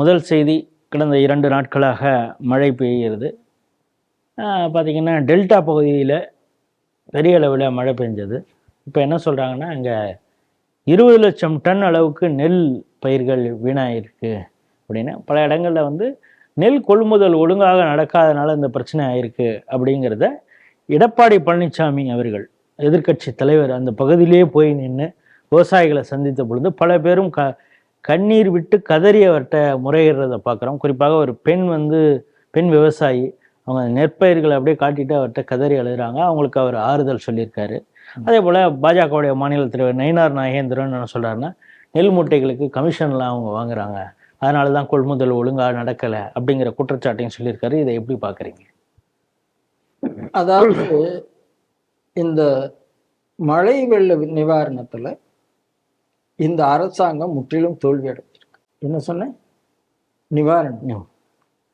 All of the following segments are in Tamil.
முதல் செய்தி கடந்த இரண்டு நாட்களாக மழை பெய்கிறது. பார்த்திங்கன்னா டெல்டா பகுதியில் பெரிய அளவில் மழை பெஞ்சது. இப்போ என்ன சொல்கிறாங்கன்னா அங்கே இருபது லட்சம் டன் அளவுக்கு நெல் பயிர்கள் வீணாயிருக்கு அப்படின்னு. பல இடங்களில் வந்து நெல் கொள்முதல் ஒழுங்காக நடக்காதனால இந்த பிரச்சனை ஆயிருக்கு அப்படிங்கிறத எடப்பாடி பழனிசாமி அவர்கள் எதிர்க்கட்சி தலைவர் அந்த பகுதியிலே போய் நின்று விவசாயிகளை சந்தித்த பொழுது பல பேரும் க கண்ணீர் விட்டு கதறி அவர்கிட்ட முறையிடுறதை பார்க்குறோம். குறிப்பாக ஒரு பெண் வந்து பெண் விவசாயி அவங்க நெற்பயிர்களை அப்படியே காட்டிட்டு அவர்கிட்ட கதறி அழுகிறாங்க. அவங்களுக்கு அவர் ஆறுதல் சொல்லியிருக்காரு. அதே போல் பாஜகவுடைய மாநில தலைவர் நயினார் நாகேந்திரன் என்ன சொல்கிறாருன்னா நெல் மூட்டைகளுக்கு கமிஷன்லாம் அவங்க வாங்குறாங்க. அதனால தான் கொள்முதல் ஒழுங்காக நடக்கலை அப்படிங்கிற குற்றச்சாட்டையும் சொல்லியிருக்காரு. இதை எப்படி பார்க்குறீங்க? அதாவது இந்த மழை வெள்ள நிவாரணத்துல இந்த அரசாங்கம் முற்றிலும் தோல்வி அடைஞ்சிருக்கு. என்ன சொன்னேன்? நிவாரணம்.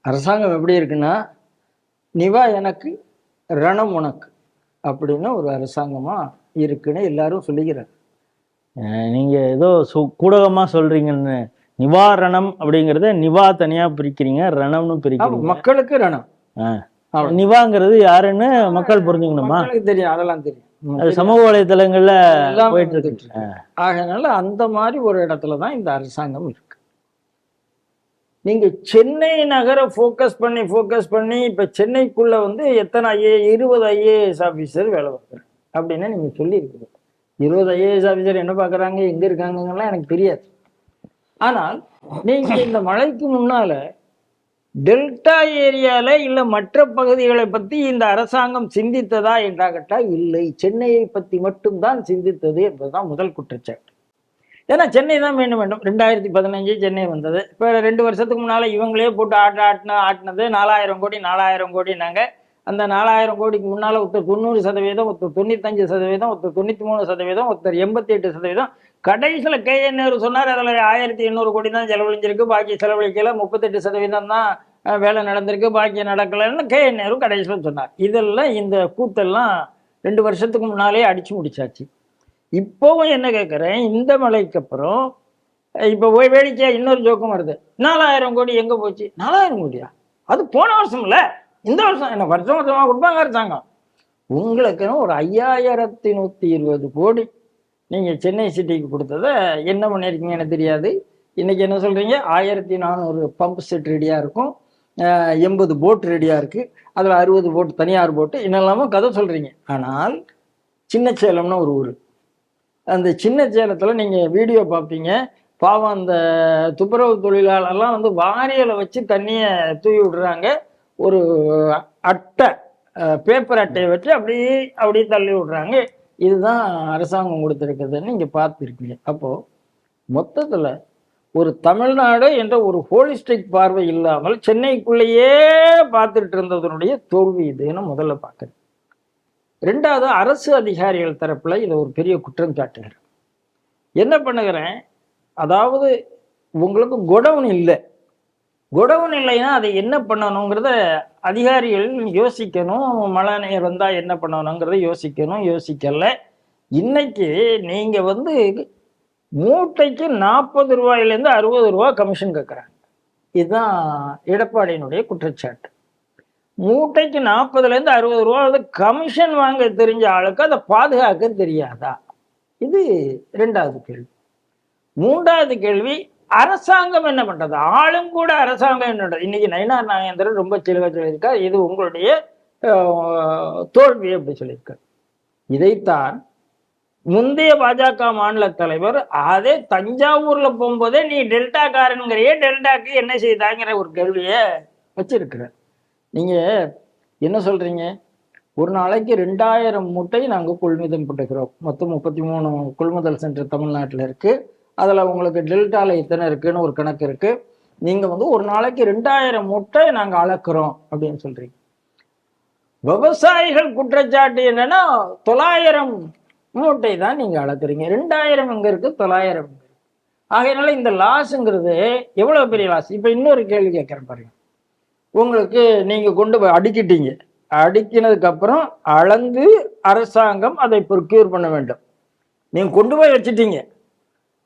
அரசாங்கம் எப்படி இருக்குன்னா நிவா எனக்கு ரணம் உனக்கு அப்படின்னு ஒரு அரசாங்கமா இருக்குன்னு எல்லாரும் சொல்லிக்கிறாங்க. அஹ் நீங்க ஏதோ சு கூடகமாக சொல்றீங்கன்னு. நிவாரணம் அப்படிங்கிறத நிவா தனியா பிரிக்கிறீங்க ரணம்னு பிரிக்கிறீங்க. மக்களுக்கு ரணம். நிவாங்கிறது யாருன்னு மக்கள் புரிஞ்சுக்கணுமா? தெரியும் அதெல்லாம் தெரியும். அது சமூக வலைதளங்கள்ல போயிட்டு இருக்கு. ஆகையினால அந்த மாதிரி ஒரு இடத்துல தான் இந்த அரசாங்கம் இருக்கு. நீங்க சென்னை நகரை ஃபோக்கஸ் பண்ணி ஃபோக்கஸ் பண்ணி இப்ப சென்னைக்குள்ள வந்து எத்தனை ஐஏ இருபது ஐஏஎஸ் ஆபீசர் வேலை பார்க்குறாங்க? அப்படின்னு நீங்க சொல்லியிருக்கீங்க. இருபது ஐஏஎஸ் ஆபீசர் என்ன பார்க்குறாங்க எங்க இருக்காங்கலாம் எனக்கு தெரியாது. ஆனால் நீங்க இந்த மழைக்கு முன்னால டெல்டா ஏரியாவில் இல்லை மற்ற பகுதிகளை பற்றி இந்த அரசாங்கம் சிந்தித்ததா என்றாகட்டா இல்லை. சென்னையை பற்றி மட்டும்தான் சிந்தித்தது என்பதுதான் முதல் குற்றச்சாட்டு. ஏன்னா சென்னை தான் வேண்டும் வேண்டும் ரெண்டாயிரத்தி பதினஞ்சு சென்னை வந்தது. இப்போ ரெண்டு வருஷத்துக்கு முன்னால் இவங்களே போட்டு ஆட்ட ஆட்டின ஆட்டினது நாலாயிரம் கோடி நாலாயிரம் கோடினாங்க அந்த நாலாயிரம் கோடிக்கு முன்னால் ஒருத்தர் தொண்ணூறு சதவீதம் ஒருத்தர் தொண்ணூத்தஞ்சு சதவீதம் ஒருத்தர் தொண்ணூற்றி மூணு சதவீதம் ஒருத்தர் எண்பத்தி எட்டு சதவீதம். கடைசியில் கே. நேரு சொன்னார் அதில் ஆயிரத்தி எண்ணூறு கோடி தான் செலவழிஞ்சிருக்கு பாக்கி செலவழிக்கல முப்பத்தெட்டு சதவீதம் தான் வேலை நடந்திருக்கு பாக்கி நடக்கலைன்னு கேஎன் நேரு கடைசியில் சொன்னார். இதெல்லாம் இந்த கூத்தெல்லாம் ரெண்டு வருஷத்துக்கு முன்னாலே அடித்து முடிச்சாச்சு. இப்போவும் என்ன கேட்குறேன் இந்த மலைக்கு அப்புறம் இப்போ போய் இன்னொரு ஜோக்கம் வருது. நாலாயிரம் கோடி எங்கே போச்சு? நாலாயிரம் கோடியா? அது போன வருஷம் இல்லை இந்த வருஷம் என்ன வருஷம் வருஷமாக கொடுப்பாங்க அரசாங்கம். உங்களுக்குன்னு ஒரு ஐயாயிரத்தி நூற்றி இருபது கோடி. நீங்கள் சென்னை சிட்டிக்கு கொடுத்ததை என்ன பண்ணியிருக்கீங்கன்னு தெரியாது. இன்னைக்கு என்ன சொல்கிறீங்க ஆயிரத்தி நானூறு பம்ப் செட் ரெடியாக இருக்கும். எண்பது போட் ரெடியாக இருக்குது அதில் அறுபது போட் தனியார் போட்டு என்னெல்லாமோ கதை சொல்கிறீங்க ஆனால் சின்ன சேலம்னு ஒரு ஊர். அந்த சின்ன சேலத்தில் நீங்கள் வீடியோ பார்ப்பீங்க. பாவம் அந்த துப்புரவு தொழிலாளர்லாம் வந்து வாரியலை வச்சு தண்ணியை தூவி விடுறாங்க. ஒரு அட்டை பேப்பர் அட்டையை வச்சு அப்படியே அப்படியே தள்ளி விடுறாங்க. இதுதான் அரசாங்கம் கொடுத்துருக்குதுன்னு இங்கே பார்த்துருக்கீங்க. அப்போது மொத்தத்தில் ஒரு தமிழ்நாடு என்ற ஒரு ஹோலிஸ்டிக் பார்வை இல்லாமல் சென்னைக்குள்ளேயே பார்த்துட்டு இருந்ததனுடைய தோல்வி இதுன்னு முதல்ல பார்க்குறேன் ரெண்டாவது அரசு அதிகாரிகள் தரப்பில் இதை ஒரு பெரிய குற்றம் காட்டுகிறேன் என்ன பண்ணுகிறேன்? அதாவது உங்களுக்கு குடவுன் இல்லை. குடவுன் இல்லைன்னா அதை என்ன பண்ணணுங்கிறத அதிகாரிகள் யோசிக்கணும். மழை நீர் வந்தால் என்ன பண்ணணுங்கிறத யோசிக்கணும். யோசிக்கல. இன்னைக்கு நீங்கள் வந்து மூட்டைக்கு நாற்பது ரூபாயிலேருந்து அறுபது ரூபா கமிஷன் கேட்குறாங்க இதுதான் எடப்பாடியினுடைய குற்றச்சாட்டு. மூட்டைக்கு நாற்பதுலேருந்து அறுபது ரூபா வந்து கமிஷன் வாங்க தெரிஞ்ச ஆளுக்கு அதை பாதுகாக்க தெரியாதா? இது ரெண்டாவது கேள்வி. மூன்றாவது கேள்வி அரசாங்கம் என்ன பண்றது? ஆளும் கூட அரசாங்கம் என்ன பண்றது? இன்னைக்கு நயினார் நாகேந்திரன் ரொம்ப தெளிவாக சொல்லியிருக்கார். இது உங்களுடைய தோல்வி அப்படி சொல்லியிருக்கார். இதைத்தான் முந்தைய பாஜக மாநில தலைவர் அதே தஞ்சாவூர்ல போகும்போதே நீ டெல்டாக்காரனுங்கிறையே டெல்டாக்கு என்ன செய்தாங்கிற ஒரு கேள்வியை வச்சிருக்கிற நீங்க என்ன சொல்றீங்க? ஒரு நாளைக்கு ரெண்டாயிரம் மூட்டை நாங்கள் கொள்முதல் போட்டுக்கிறோம் மொத்தம் முப்பத்தி மூணு கொள்முதல் சென்டர் தமிழ்நாட்டில் இருக்குது அதில் உங்களுக்கு டெல்டால எத்தனை இருக்குன்னு ஒரு கணக்கு இருக்குது நீங்கள் வந்து ஒரு நாளைக்கு ரெண்டாயிரம் மூட்டை நாங்கள் அளக்குறோம் அப்படின்னு சொல்கிறீங்க விவசாயிகள் குற்றச்சாட்டு என்னன்னா தொள்ளாயிரம் மூட்டை தான் நீங்கள் அளக்குறீங்க. ரெண்டாயிரம் இங்கே இருக்குது தொள்ளாயிரம் எங்க ஆகையினால இந்த லாஸுங்கிறது எவ்வளோ பெரிய லாஸ் இப்போ இன்னொரு கேள்வி கேட்குறேன் பாருங்க. உங்களுக்கு நீங்கள் கொண்டு போய் அடுக்கிட்டீங்க. அடுக்கினதுக்கப்புறம் அளந்து அரசாங்கம் அதை ப்ரொக்யூர் பண்ண வேண்டும். நீங்கள் கொண்டு போய் வச்சுட்டீங்க.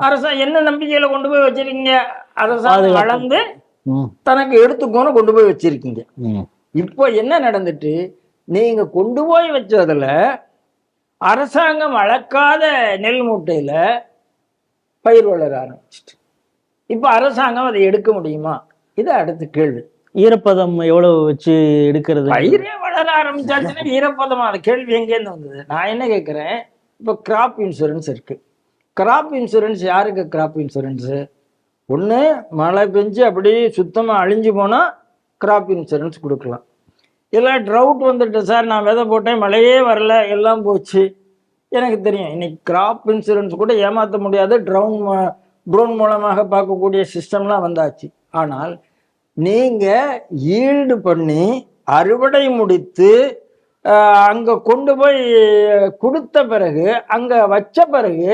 அரசாங்கம் என்ன நம்பிக்கையில கொண்டு போய் வச்சிருக்கீங்க? அரசாங்கம் ம், தனக்கு எடுத்துக்கோன்னு கொண்டு போய் வச்சிருக்கீங்க. இப்போ என்ன நடந்துட்டு நீங்க கொண்டு போய் வச்சதுல அரசாங்கம் அளக்காத நெல் மூட்டையில பயிர் வளர ஆரம்பிச்சிட்டு. இப்போ அரசாங்கம் அதை எடுக்க முடியுமா? இது அடுத்த கேள்வி. ஈரப்பதம் எவ்வளவு வச்சு எடுக்கிறது? பயிரே வளர ஆரம்பிச்சாச்சுன்னா ஈரப்பதம் அந்த கேள்வி எங்கேருந்து வந்தது? நான் என்ன கேட்குறேன் இப்போ கிராப் இன்சூரன்ஸ் இருக்கு. கிராப் இன்சூரன்ஸ் யாருக்கு கிராப் இன்சூரன்ஸு ஒன்று மழை பெஞ்சு அப்படியே சுத்தமாக அழிஞ்சு போனால் கிராப் இன்சூரன்ஸ் கொடுக்கலாம். இல்லை ட்ரவுட் வந்துட்டு சார் நான் விதை போட்டேன் மழையே வரல எல்லாம் போச்சு. எனக்கு தெரியும். இன்னைக்கு கிராப் இன்சூரன்ஸ் கூட ஏமாற்ற முடியாது. ட்ரௌன் ட்ரோன் மூலமாக பார்க்கக்கூடிய சிஸ்டம்லாம் வந்தாச்சு. ஆனால் நீங்கள் ஈல்டு பண்ணி அறுவடை முடித்து அங்கே கொண்டு போய் கொடுத்த பிறகு அங்கே வச்ச பிறகு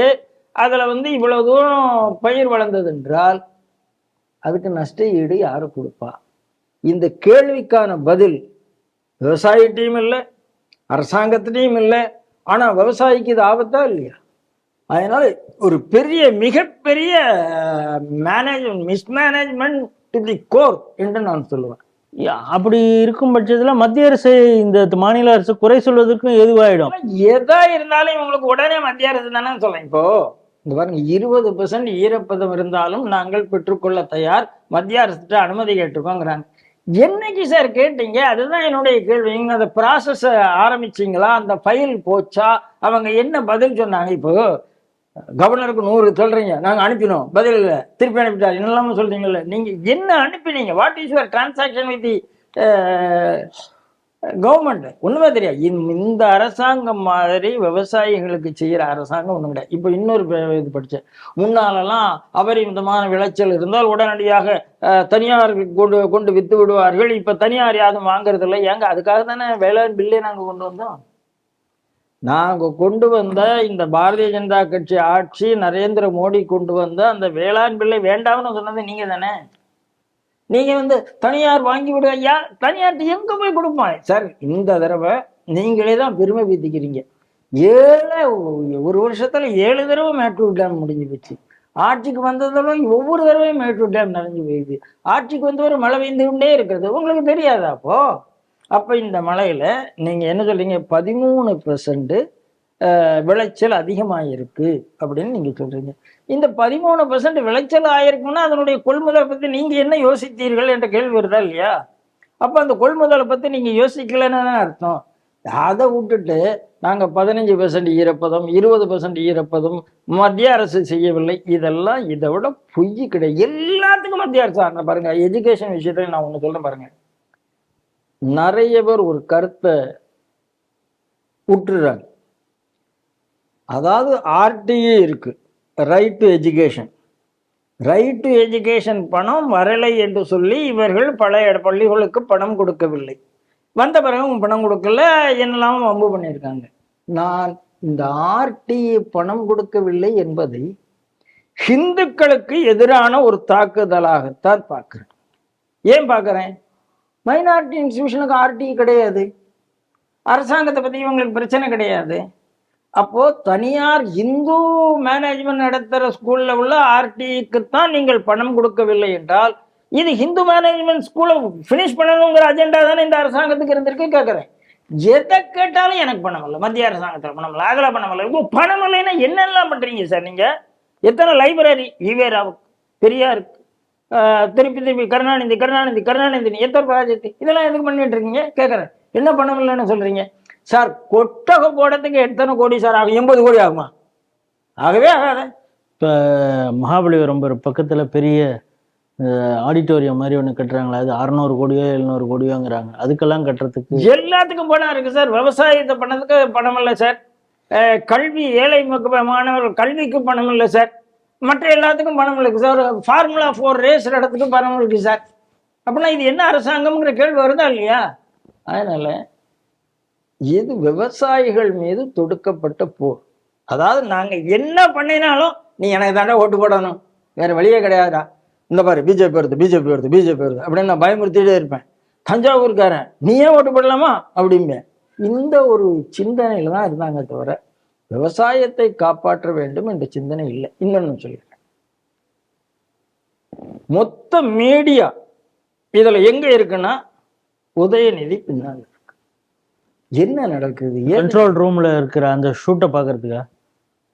அதில் வந்து இவ்வளவு தூரம் பயிர் வளர்ந்தது என்றால் அதுக்கு நஷ்ட ஈடு யாரு கொடுப்பா? இந்த கேள்விக்கான பதில் விவசாயிட்டையும் இல்லை அரசாங்கத்திலையும் இல்லை ஆனால் விவசாயிக்கு இது ஆபத்தா இல்லையா? அதனால ஒரு பெரிய மிகப்பெரிய management mismanagement to the core என்று நான் சொல்லுவேன். அப்படி இருக்கும் பட்சத்துல மத்திய அரசு இந்த மாநில அரசு குறை சொல்வதற்கும் எதுவாயிடும்? எதா இருந்தாலும் இவங்களுக்கு உடனே மத்திய அரசு தானே சொல்ல இப்போ. இந்த பாருங்க இருபது பெர்சன்ட் ஈரப்பதம் இருந்தாலும் நாங்கள் பெற்றுக்கொள்ள தயார். மத்திய அரசுகிட்ட அனுமதி கேட்டிருக்கோங்கிறாங்க. என்னைக்கு சார் கேட்டீங்க? அதுதான் என்னுடைய கேள்வி. நீங்க அந்த ப்ராசஸ் ஆரம்பிச்சீங்களா? அந்த ஃபைல் போச்சா? அவங்க என்ன பதில் சொன்னாங்க? இப்போ கவர்னருக்கு நூறு சொல்றீங்க. நாங்க அனுப்பினோம். பதில் இல்லை. திருப்பி அனுப்பிட்டார். என்னெல்லாம சொல்றீங்கல்ல. நீங்க என்ன அனுப்பினீங்க? What is your transaction with the government ஒண்ணுமே தெரியாது. இந்த- இந்த அரசாங்கம் மாதிரி விவசாயிகளுக்கு செய்யற அரசாங்கம் ஒண்ணும் கிடையாது. இப்போ இன்னொரு இது படித்தேன் முன்னாலெல்லாம் அபரிமிதமான விளைச்சல் இருந்தால் உடனடியாக தனியார் கொண்டு கொண்டு வித்து விடுவார்கள். இப்ப தனியார் யாரும் வாங்குறதில்லை. ஏங்க அதுக்காக தானே வேளாண் பில்லே நாங்க கொண்டு வந்தோம்? நாங்க கொண்டு வந்த இந்த பாரதிய ஜனதா கட்சி ஆட்சி நரேந்திர மோடி கொண்டு வந்த அந்த வேளாண் பில்லை வேண்டாம்னு சொன்னது நீங்க தானே நீங்க வந்து தனியார் வாங்கி விடு ஐயா. தனியார்ட்ட எங்க போய் கொடுப்பான் சார் இந்த தடவை நீங்களே தான் பெருமை பீத்திக்கிறீங்க. ஏழு ஒரு வருஷத்துல ஏழு தடவை மேட்டூர் டேம் முடிஞ்சு போச்சு. ஆட்சிக்கு வந்ததெல்லாம் ஒவ்வொரு தடவையும் மேட்டூர் டேம் நிறைஞ்சு போயிடுது. ஆட்சிக்கு வந்தவரை மழை பெய்ந்து கொண்டே இருக்கிறது. உங்களுக்கு தெரியாதா அப்போ? அப்ப இந்த மழையில நீங்க என்ன சொல்றீங்க? பதிமூணு பெர்சன்ட் விளைச்சல் அதிகமாக அப்படின்னு நீங்கள் சொல்கிறீங்க இந்த பதிமூணு பர்சன்ட் விளைச்சல் ஆயிருக்குன்னா அதனுடைய கொள்முதலை பற்றி நீங்கள் என்ன யோசித்தீர்கள் என்ற கேள்வி வருதா இல்லையா? அப்போ அந்த கொள்முதலை பற்றி நீங்கள் யோசிக்கலன்னு அர்த்தம். அதை விட்டுட்டு நாங்கள் பதினஞ்சு பெர்சன்ட் ஈரப்பதம் இருபது பெர்சன்ட் ஈரப்பதம் மத்திய அரசு செய்யவில்லை. இதெல்லாம் இதை விட பொய் கிடையாது எல்லாத்துக்கும் மத்திய அரசு ஆன பாருங்க எஜுகேஷன் விஷயத்துல நான் ஒன்று சொல்கிறேன் பாருங்க. நிறைய பேர் ஒரு கருத்தை விட்டுறாங்க அதாவது ஆர்டிஏ இருக்குது right to education right to education பணம் வரலை என்று சொல்லி இவர்கள் பல இட- பள்ளிகளுக்கு பணம் கொடுக்கவில்லை. வந்த பிறகு பணம் கொடுக்கல என்னெல்லாம் வம்பு பண்ணியிருக்காங்க. நான் இந்த ஆர்டிஏ பணம் கொடுக்கவில்லை என்பதை ஹிந்துக்களுக்கு எதிரான ஒரு தாக்குதலாகத்தான் பார்க்குறேன். ஏன் பார்க்குறேன்? மைனாரிட்டி இன்ஸ்டியூஷனுக்கு ஆர்டி கிடையாது. அரசாங்கத்தை பற்றி இவங்களுக்கு பிரச்சனை கிடையாது. அப்போ தனியார் இந்து மேனேஜ்மெண்ட் நடத்துகிற ஸ்கூல்ல உள்ள ஆர்டிக்கு தான் நீங்கள் பணம் கொடுக்கவில்லை என்றால் இது ஹிந்து மேனேஜ்மெண்ட் ஸ்கூலை ஃபினிஷ் பண்ணணுங்கிற அஜெண்டா தானே இந்த அரசாங்கத்துக்கு இருந்திருக்கு கேட்குறேன் எதை கேட்டாலும் எனக்கு பணம் இல்லை. மத்திய அரசாங்கத்தில் பணம் இல்லை. அதில் பணம் இல்லை. இப்போ பணம் இல்லைன்னா என்னெல்லாம் பண்ணுறீங்க சார் நீங்கள் எத்தனை லைப்ரரி ஈவேராவுக்கு பெரியாருக்கு திருப்பி திருப்பி கருணாநிதி கருணாநிதி கருணாநிதி எத்தனை ப்ராஜெக்ட் இதெல்லாம் எதுக்கு பண்ணிட்டு இருக்கீங்க? கேட்குறேன் என்ன பணம் இல்லைன்னு சார் கொட்டகை போடுறதுக்கு எத்தனை கோடி சார் ஆகும்? எண்பது கோடி ஆகுமா? ஆகவே ஆகாத. இப்போ மகாபலிபுரம் ஒரு பக்கத்துல பெரிய ஆடிட்டோரியம் மாதிரி ஒன்று கட்டுறாங்களா அது அறநூறு கோடியோ எழுநூறு கோடியோங்கிறாங்க. அதுக்கெல்லாம் கட்டுறதுக்கு எல்லாத்துக்கும் பணம் இருக்கு சார். விவசாயத்தை பண்ணதுக்கு பணம் இல்லை சார். கல்வி ஏழை மாணவர்கள் கல்விக்கு பணம் இல்லை சார். மற்ற எல்லாத்துக்கும் பணம் இருக்கு சார். ஃபார்முலா ஃபோர் ரேஸ் இடத்துக்கு பணம் இருக்கு சார். அப்படின்னா இது என்ன அரசாங்கம்ங்கிற கேள்வி வருதா இல்லையா? அதனால இது விவசாயிகள் மீது தொடுக்கப்பட்ட போர்? அதாவது நாங்கள் என்ன பண்ணினாலும் நீ எனக்கு தாண்டா ஓட்டு போடணும். வேற வழியே கிடையாதா இந்த பாரு பிஜேபி வருது பிஜேபி வருது பிஜேபி வருது அப்படின்னு நான் பயமுறுத்திட்டே இருப்பேன். தஞ்சாவூர்காரன் நீ ஏன் ஓட்டு போடலாமா? அப்படிம்பேன். இந்த ஒரு சிந்தனையில தான் இருந்தாங்க தவிர விவசாயத்தை காப்பாற்ற வேண்டும் என்ற சிந்தனை இல்லை. இன்னொன்னு சொல்லிடுறேன் மொத்த மீடியா இதில் எங்கே இருக்குன்னா உதயநிதி பின்னாங்க என்ன நடக்குது? கண்ட்ரோல் ரூம்ல இருக்கிற அந்த ஷூட்டை பார்க்கறதுக்கா?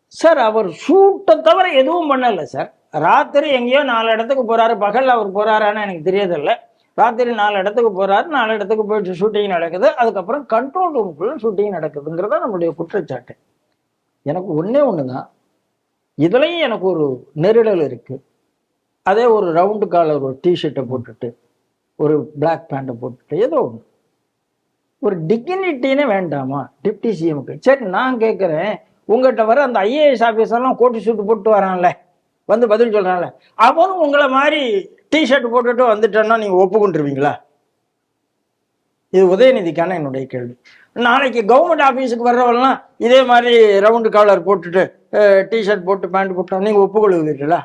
சார் அவர் ஷூட்டை தவிர எதுவும் பண்ணல சார். ராத்திரி எங்கேயோ நாலு இடத்துக்கு போறாரு. பகல்ல அவர் போறாரான்னு எனக்கு தெரியதில்ல. ராத்திரி நாலு இடத்துக்கு போறாரு. நாலு இடத்துக்கு போயிட்டு ஷூட்டிங் நடக்குது. அதுக்கப்புறம் கண்ட்ரோல் ரூமுக்குள்ள ஷூட்டிங் நடக்குதுங்கிறதா நம்மளுடைய குற்றச்சாட்டு. எனக்கு ஒண்ணே ஒன்று தான் இதுலயும் எனக்கு ஒரு நெருடல் இருக்கு. அதே ஒரு ரவுண்டு காலர் ஒரு டிஷர்ட்டை போட்டுட்டு ஒரு பிளாக் பேண்ட்டை போட்டுட்டு ஏதோ ஒன்று ஒரு டிக்னிட்டினே வேண்டாமா? டிப்டி சிஎம்க்கு சரி நான் கேட்குறேன் உங்கள்கிட்ட வர அந்த ஐஏஎஸ் ஆஃபீஸர்லாம் கோட்டு சூட்டு போட்டு வரான்ல. வந்து பதில் சொல்கிறான்ல அவனும் உங்களை மாதிரி டிஷர்ட் போட்டுட்டு வந்துட்டேன்னா நீங்கள் ஒப்புக்கொண்டுருவீங்களா? இது உதயநிதிக்கான என்னுடைய கேள்வி. நாளைக்கு கவர்மெண்ட் ஆஃபீஸுக்கு வர்றவெல்லாம் இதே மாதிரி ரவுண்டு காலர் போட்டுட்டு டிஷர்ட் போட்டு பேண்ட் போட்டு நீங்கள் ஒப்புக்கொள்வீர்களா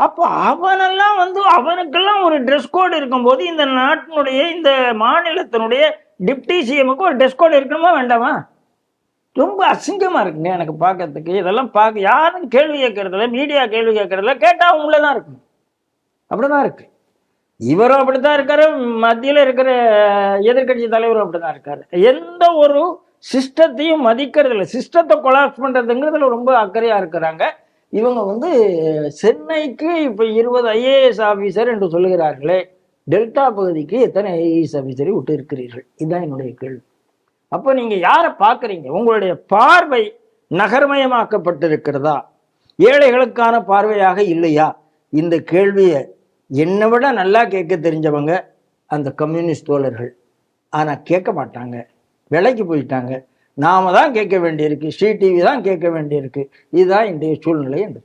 அப்போ அவனெல்லாம் வந்து அவனுக்கெல்லாம் ஒரு ட்ரெஸ் கோடு இருக்கும்போது இந்த நாட்டினுடைய இந்த மாநிலத்தினுடைய டிப்டி சிஎமுக்கு ஒரு டெஸ்க் கோட் இருக்கணுமா வேண்டாமா? ரொம்ப அசிங்கமாக இருக்குங்க எனக்கு பார்க்கறதுக்கு. இதெல்லாம் பார்க்க யாரும் கேள்வி கேட்கறதில்ல மீடியா கேள்வி கேட்கறதில்ல கேட்டால் அவங்கள தான் இருக்கும் அப்படிதான் இருக்குது இவரும் அப்படி தான் இருக்காரு மத்தியில் இருக்கிற எதிர்க்கட்சி தலைவரும் அப்படிதான் இருக்காரு. எந்த ஒரு சிஸ்டத்தையும் மதிக்கிறது இல்லை சிஸ்டத்தை கொலாப்ஸ் பண்ணுறதுங்கிறதுல ரொம்ப அக்கறையாக இருக்கிறாங்க. இவங்க வந்து சென்னைக்கு இப்போ இருபது ஐஏஎஸ் ஆஃபீஸர் என்று சொல்லுகிறார்களே. டெல்டா பகுதிக்கு எத்தனை ஐஏஎஸ் ஆஃபீஸரை விட்டு இருக்கிறீர்கள் இதுதான் என்னுடைய கேள்வி. அப்போ நீங்கள் யாரை பார்க்குறீங்க? உங்களுடைய பார்வை நகர்மயமாக்கப்பட்டிருக்கிறதா? ஏழைகளுக்கான பார்வையாக இல்லையா? இந்த கேள்வியை என்னை விட நல்லா கேட்க தெரிஞ்சவங்க அந்த கம்யூனிஸ்ட் தோழர்கள். ஆனால் கேட்க மாட்டாங்க. விலைக்கு போயிட்டாங்க. நாம தான் கேட்க வேண்டியிருக்கு. ஸ்ரீ டிவி தான் கேட்க வேண்டியிருக்கு. இதுதான் இன்றைய சூழ்நிலை என்று